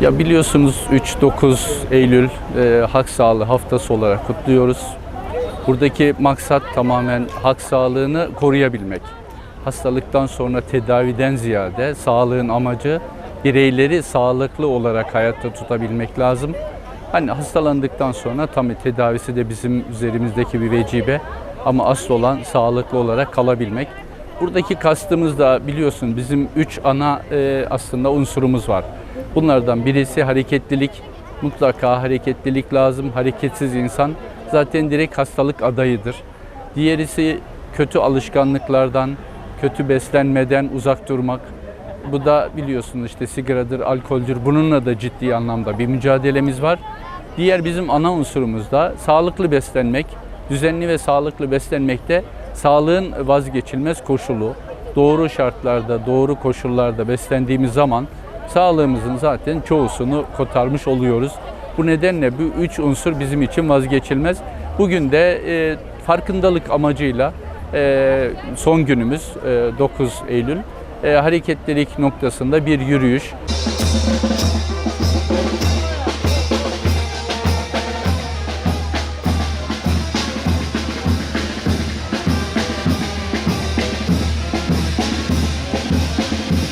Ya biliyorsunuz 3-9 Eylül e, Halk Sağlığı Haftası olarak kutluyoruz. Buradaki maksat tamamen halk sağlığını koruyabilmek. Hastalıktan sonra tedaviden ziyade sağlığın amacı bireyleri sağlıklı olarak hayatta tutabilmek lazım. Hani hastalandıktan sonra tabii tedavisi de bizim üzerimizdeki bir vecibe ama asıl olan sağlıklı olarak kalabilmek. Buradaki kastımız da biliyorsun bizim üç ana e, aslında unsurumuz var. Bunlardan birisi hareketlilik. Mutlaka hareketlilik lazım. Hareketsiz insan zaten direkt hastalık adayıdır. Diğerisi kötü alışkanlıklardan, kötü beslenmeden uzak durmak. Bu da biliyorsunuz işte sigaradır, alkoldür. Bununla da ciddi anlamda bir mücadelemiz var. Diğer bizim ana unsurumuz da sağlıklı beslenmek. Düzenli ve sağlıklı beslenmek de sağlığın vazgeçilmez koşulu. Doğru şartlarda, doğru koşullarda beslendiğimiz zaman sağlığımızın zaten çoğusunu kotarmış oluyoruz. Bu nedenle bu üç unsur bizim için vazgeçilmez. Bugün de e, farkındalık amacıyla e, son günümüz e, 9 Eylül e, hareketlilik noktasında bir yürüyüş.